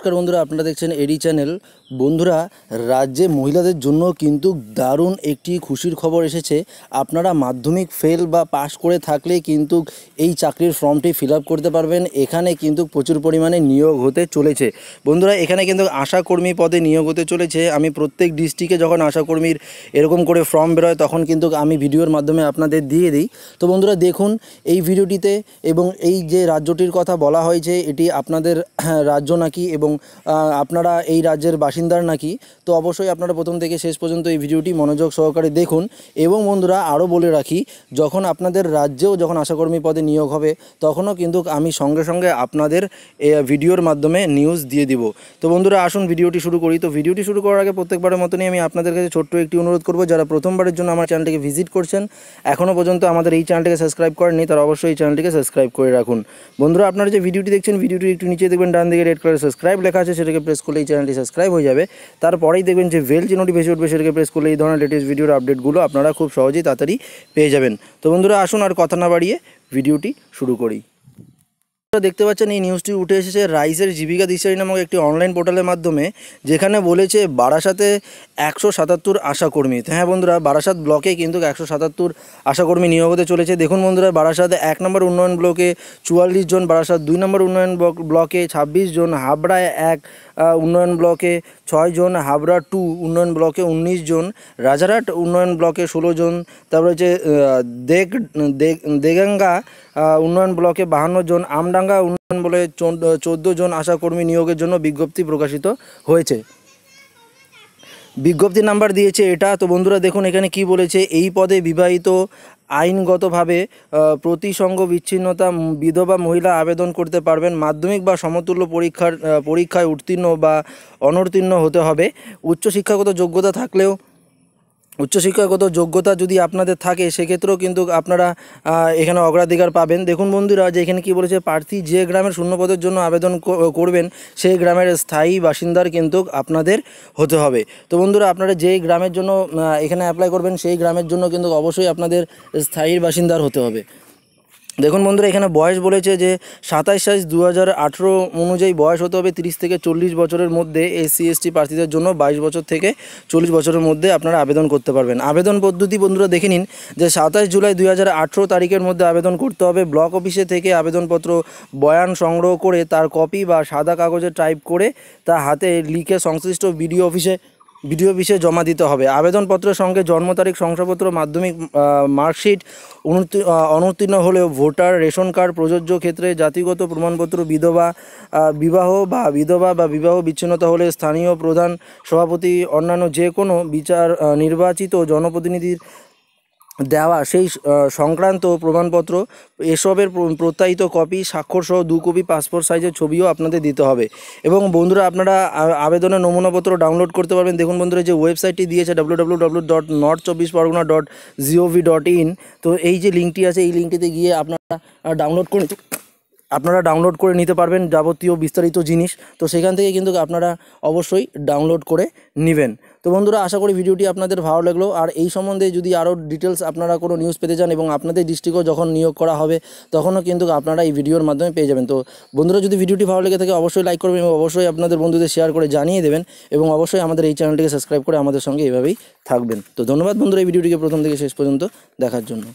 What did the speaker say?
নমস্কার বন্ধুরা, আপনারা দেখছেন এডি চ্যানেল। বন্ধুরা, রাজ্যে মহিলাদের জন্য কিন্তু দারুণ একটি খুশির খবর এসেছে। আপনারা মাধ্যমিক ফেল বা পাশ করে থাকলে কিন্তু এই চাকরির ফর্মটি ফিল করতে পারবেন। এখানে কিন্তু প্রচুর পরিমাণে নিয়োগ হতে চলেছে। বন্ধুরা, এখানে কিন্তু আশাকর্মী পদে নিয়োগ হতে চলেছে। আমি প্রত্যেক ডিস্ট্রিক্টে যখন আশাকর্মীর এরকম করে ফর্ম বেরোয়, তখন কিন্তু আমি ভিডিওর মাধ্যমে আপনাদের দিয়ে দিই। তো বন্ধুরা, দেখুন এই ভিডিওটিতে এবং এই যে রাজ্যটির কথা বলা হয়েছে, এটি আপনাদের রাজ্য নাকি এবং আহ, আপনারা এই রাজ্যের বাসিন্দার নাকি তো অবশ্যই আপনারা প্রথম থেকে শেষ পর্যন্ত এই ভিডিওটি মনোযোগ সহকারে দেখুন। এবং বন্ধুরা আরও বলে রাখি যখন আপনাদের রাজ্যেও যখন আশাকর্মী পদে নিয়োগ হবে তখনও কিন্তু আমি সঙ্গে সঙ্গে আপনাদের ভিডিওর মাধ্যমে নিউজ দিয়ে দিব। তো বন্ধুরা আসুন ভিডিওটি শুরু করি। তো ভিডিওটি শুরু করার আগে প্রত্যেকবারের মতনই আমি আপনাদের কাছে ছোট্ট একটি অনুরোধ করব যারা প্রথমবারের জন্য আমার চ্যানেলটিকে ভিজিট করছেন এখনও পর্যন্ত আমাদের এই চ্যানেলটিকে সাবস্ক্রাইব করেননি তারা অবশ্যই এই চ্যানেলটিকে সাবস্ক্রাইব করে রাখুন। বন্ধুরা আপনারা যে ভিডিওটি দেখছেন ভিডিওটি একটু নিচে দেখবেন ডান দিকে রেড কালার সাবস্ক্রাইব লেখা আছে, সেটাকে প্রেস করলে এই চ্যানেলটি সাবস্ক্রাইব হয়ে যাবে। তারপরেই দেখবেন যে বেল যে নোটিফিকেশন উঠবে, সেটাকে প্রেস করলে এই ধরনের লেটেস্ট ভিডিওর আপডেটগুলো আপনারা খুব সহজেই তাড়াতাড়ি পেয়ে যাবেন। তো বন্ধুরা, আসুন আর কথা না বাড়িয়ে ভিডিওটি শুরু করি। আপনারা দেখতে পাচ্ছেন এই নিউজটি উঠে এসেছে রাইসের জীবিকা দিশারি নামক একটি অনলাইন পোর্টালের মাধ্যমে, যেখানে বলেছে বারাসাতে একশো সাতাত্তর আশাকর্মী। হ্যাঁ বন্ধুরা, বারাসাত ব্লকে কিন্তু একশো সাতাত্তর আশাকর্মী নিয়োগ হতে চলেছে। দেখুন বন্ধুরা, বারাসাতে এক নম্বর উন্নয়ন ব্লকে চুয়াল্লিশ জন, বারাসাত দুই নম্বর উন্নয়ন ব্লকে ছাব্বিশ জন হাবড়ায় এক উন্নয়ন ব্লকে ছয় জন, হাবড়া টু উন্নয়ন ব্লকে উনিশ জন, রাজারহাট উন্নয়ন ব্লকে ষোলো জন, তারপরে হচ্ছে দেগ, দেগ- দেগাঙ্গা উন্নয়ন ব্লকে বাহান্ন জন আমডাঙ্গা উন্নয়ন বলে চোদ্দ জন আশাকর্মী নিয়োগের জন্য বিজ্ঞপ্তি প্রকাশিত হয়েছে। বিজ্ঞপ্তি নাম্বার দিয়েছে এটা। তো বন্ধুরা, দেখুন এখানে কি বলেছে। এই পদে বিবাহিত আইনগতভাবে প্রতিসঙ্গ বিচ্ছিন্নতা বিধবা মহিলা আবেদন করতে পারবেন। মাধ্যমিক বা সমতুল্য পরীক্ষার পরীক্ষায় উত্তীর্ণ বা অনউত্তীর্ণ হতে হবে। উচ্চশিক্ষাগত যোগ্যতা থাকলেও উচ্চশিক্ষাগত যোগ্যতা যদি আপনাদের থাকে, সেক্ষেত্রেও কিন্তু আপনারা এখানে অগ্রাধিকার পাবেন। দেখুন বন্ধুরা, যে এখানে কী বলেছে, প্রার্থী যে গ্রামের শূন্যপদের জন্য আবেদন করবেন, সেই গ্রামের স্থায়ী বাসিন্দার কিন্তু আপনাদের হতে হবে। তো বন্ধুরা, আপনারা যেই গ্রামের জন্য এখানে অ্যাপ্লাই করবেন, সেই গ্রামের জন্য কিন্তু অবশ্যই আপনাদের স্থায়ী বাসিন্দার হতে হবে। দেখুন বন্ধুরা, এখানে বয়স বলেছে যে সাতাশ সাইজ দু হাজার আঠেরো অনুযায়ী বয়স হতে হবে তিরিশ থেকে চল্লিশ বছরের মধ্যে এসসি এসটি প্রার্থীদের জন্য বাইশ বছর থেকে চল্লিশ বছরের মধ্যে আপনারা আবেদন করতে পারবেন। আবেদন পদ্ধতি বন্ধুরা দেখে নিন যে সাতাশ জুলাই দুই হাজার আঠেরো তারিখের মধ্যে আবেদন করতে হবে। ব্লক অফিসে থেকে আবেদনপত্র বয়ান সংগ্রহ করে তার কপি বা সাদা কাগজে টাইপ করে তা হাতে লিখে সংশ্লিষ্ট বিডিও অফিসে বিডিও বিষয়ে জমা দিতে হবে। আবেদনপত্রের সঙ্গে জন্ম তারিখ, শংসাপত্র, মাধ্যমিক মার্কশিট অনুত্তীর্ণ হলেও ভোটার, রেশন কার্ড, প্রযোজ্য ক্ষেত্রে জাতিগত প্রমাণপত্র, বিধবা বিবাহ বা বিধবা বা বিবাহ বিচ্ছিন্নতা হলে স্থানীয় প্রধান সভাপতি, অন্যান্য যে কোনো বিচার নির্বাচিত জনপ্রতিনিধির দেওয়া সেই সংক্রান্ত প্রমাণপত্র, এসবের প্রত্যায়িত কপি, স্বাক্ষরসহ দু কপি পাসপোর্ট সাইজের ছবিও আপনাদের দিতে হবে। এবং বন্ধুরা, আপনারা আবেদনের নমুনাপত্র ডাউনলোড করতে পারবেন। দেখুন বন্ধুরা যে ওয়েবসাইটটি দিয়েছে ডাব্লু ডট নর্থ চব্বিশ Parganas dot gov dot in তো এই যে লিঙ্কটি আছে, এই লিঙ্কটিতে গিয়ে আপনারা ডাউনলোড করে আপনারা ডাউনলোড করে নিতে পারবেন যাবতীয় বিস্তারিত জিনিস। তো সেখান থেকে কিন্তু আপনারা অবশ্যই ডাউনলোড করে নেবেন। তো বন্ধুরা, আশা করি ভিডিওটি আপনাদের ভালো লাগল। আর এই সম্বন্ধে যদি আরও ডিটেলস আপনারা কোনো নিউজ পেতে চান এবং আপনাদের ডিস্ট্রিক্টও যখন নিয়োগ করা হবে, তখনও কিন্তু আপনারা এই ভিডিওর মাধ্যমে পেয়ে যাবেন। তো বন্ধুরা, যদি ভিডিওটি ভালো লেগে থাকে, অবশ্যই লাইক করবেন এবং অবশ্যই আপনাদের বন্ধুদের শেয়ার করে জানিয়ে দেবেন এবং অবশ্যই আমাদের এই চ্যানেলটিকে সাবস্ক্রাইব করে আমাদের সঙ্গে এভাবেই থাকবেন। তো ধন্যবাদ বন্ধুরা, এই ভিডিওটিকে প্রথম থেকে শেষ পর্যন্ত দেখার জন্য।